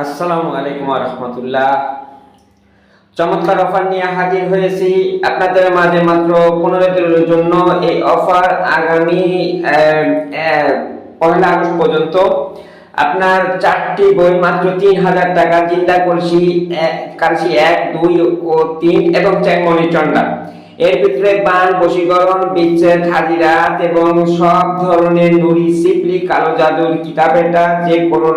আসসালামু আলাইকুম রহমতুল্লাহ। চমৎকার অফার নিয়ে হাজির হয়েছি। আপনাদের মাঝে মাত্র পনেরো দিনের জন্য এই অফার আগামী পয়লা আগস্ট পর্যন্ত। আপনার চারটি বই মাত্র তিন হাজার টাকা চিন্তা করছি কালসি এক, দুই ও তিন এবং চ্যাংমণি চন্ডা এর ভিতরে বান, বশীকরণ, বিচ্ছেদ, হাজিরাত এবং সব ধরনের নুড়ি, সিপলি, কালো জাদুর কিতাবেটা যে কোনো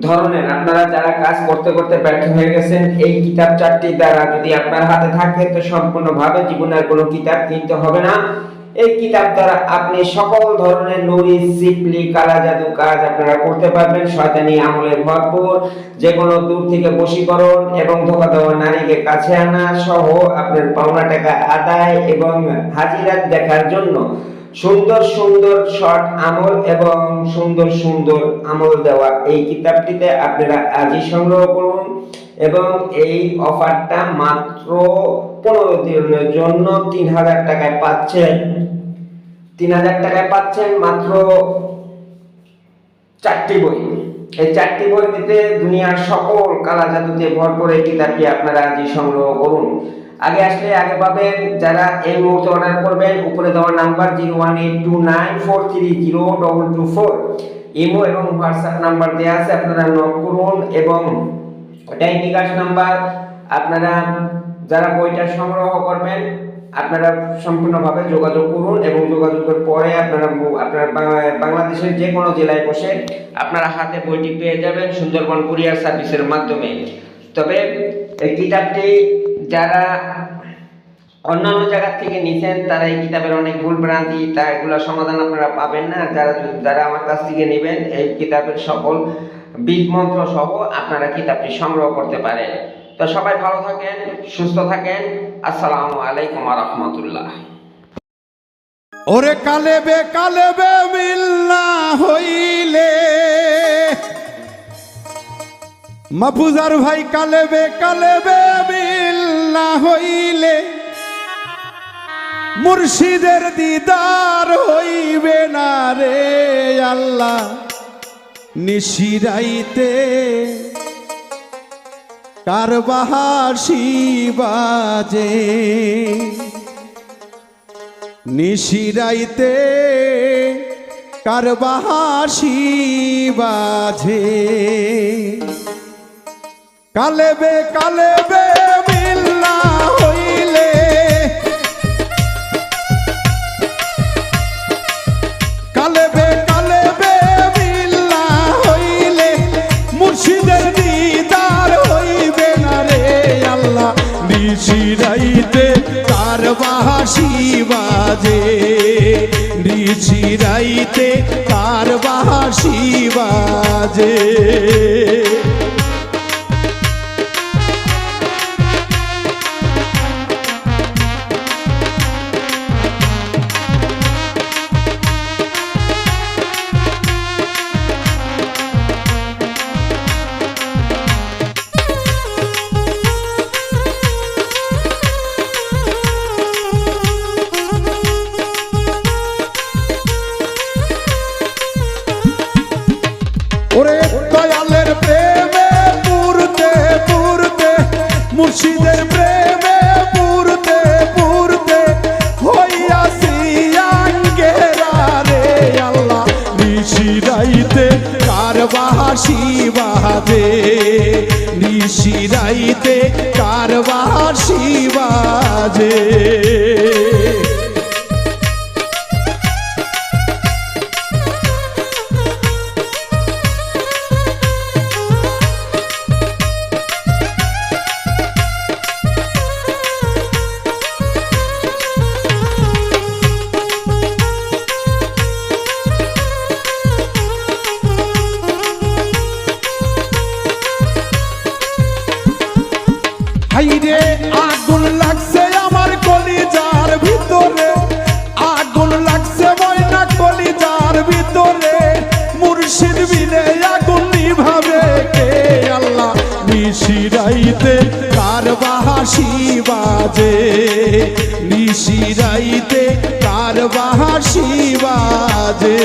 ধরনের। আপনারা যারা কাজ করতে করতে ব্যর্থ হয়ে গেছেন, এই কিতাব চারটি দ্বারা যদি আপনার হাতে থাকে, তো সম্পূর্ণভাবে জীবনের কোনো কিতাব কিনতে হবে না। এই কিতাব দ্বারা আপনি সকল ধরনের নুরি সিপলি কালা জাদু কাজ আপনারা করতে পারবেন। শয়তানি আমলে ভরপুর যে কোনো দূর থেকে বশীকরণ এবং ধোকা দেওয়া নারীকে কাছে আনা সহ আপনার পাওনা টাকা আদায় এবং হাজিরাত দেখার জন্য সুন্দর সুন্দর শর্ট আমল এবং সুন্দর সুন্দর আমল দেওয়া এই কিতাবটিতে আপনারা আজই সংগ্রহ করুন এবং এই অফারটা মাত্র পনেরো দিনের জন্য তিন হাজার টাকায় পাচ্ছেন। তিন হাজার টাকায় পাচ্ছেন মাত্র চারটি বই। এই চারটি বই দিতে দুনিয়ার সকল কালা জাদুতে ভরপুর এই কিতাবটি আপনারা আজই সংগ্রহ করুন। আগে আসলে আগে পাবেন, যারা এই মুহূর্তে অর্ডার করবেন, উপরে দেওয়া number zero one eight two nine four three zero double two four. Imo এবং হোয়াটসঅ্যাপ নাম্বার দেওয়া আছে, আপনারা নক করুন এবং ওটাই নাম্বার আপনারা যারা বইটা সংগ্রহ করবেন, আপনারা সম্পূর্ণভাবে যোগাযোগ করুন এবং যোগাযোগের পরে আপনারা আপনার বাংলাদেশের যে কোনো জেলায় বসে আপনারা হাতে বইটি পেয়ে যাবেন সুন্দরবন কুরিয়ার সার্ভিসের মাধ্যমে। তবে এই কিতাবটি যারা অন্যান্য জায়গা থেকে নিছেন, তারা এই কিতাবের অনেক ভুল ভ্রান্তি, তা এগুলো সমাধান আপনারা পাবেন না। যারা যারা আমার কাছ থেকে নেবেন, এই কিতাবের সকল বীজ মন্ত্র সহ আপনারা কিতাবটি সংগ্রহ করতে পারেন। তো সবাই ভালো থাকেন, সুস্থ থাকেন। আসসালামু আলাইকুম রহমতুল্লাহ। ওরে কালে বে কালে বে মিল না হইলে। মাফুজার ভাই, কালে বে কালে বে মিল না হইলে। মুর্শিদের দিদার হইবে না রে আল্লাহ, নিশিরাইতে। কার বাহাসি বাজে নিশিরাইতে কার বাহাসি বাজে কালেবে কালেবে মিল্লা হইলে কালেবে কালেবে মিল্লা হইলে মুর্শিদের দিদার নিশিরাইতে কার বাহাসি বাজে। নিশিরাইতে কার বাহাসি বাজে। মুর্শিদের প্রেমে পুরতে পুরতে হইয়াছি আঙ্গেরা রে আল্লাহ। নিশিরাইতে কার বাহাসি বাজে নিশিরাইতে কার বাহাসি বাজে বাজে নিশিরাইতে কার বাহার শিবাজে।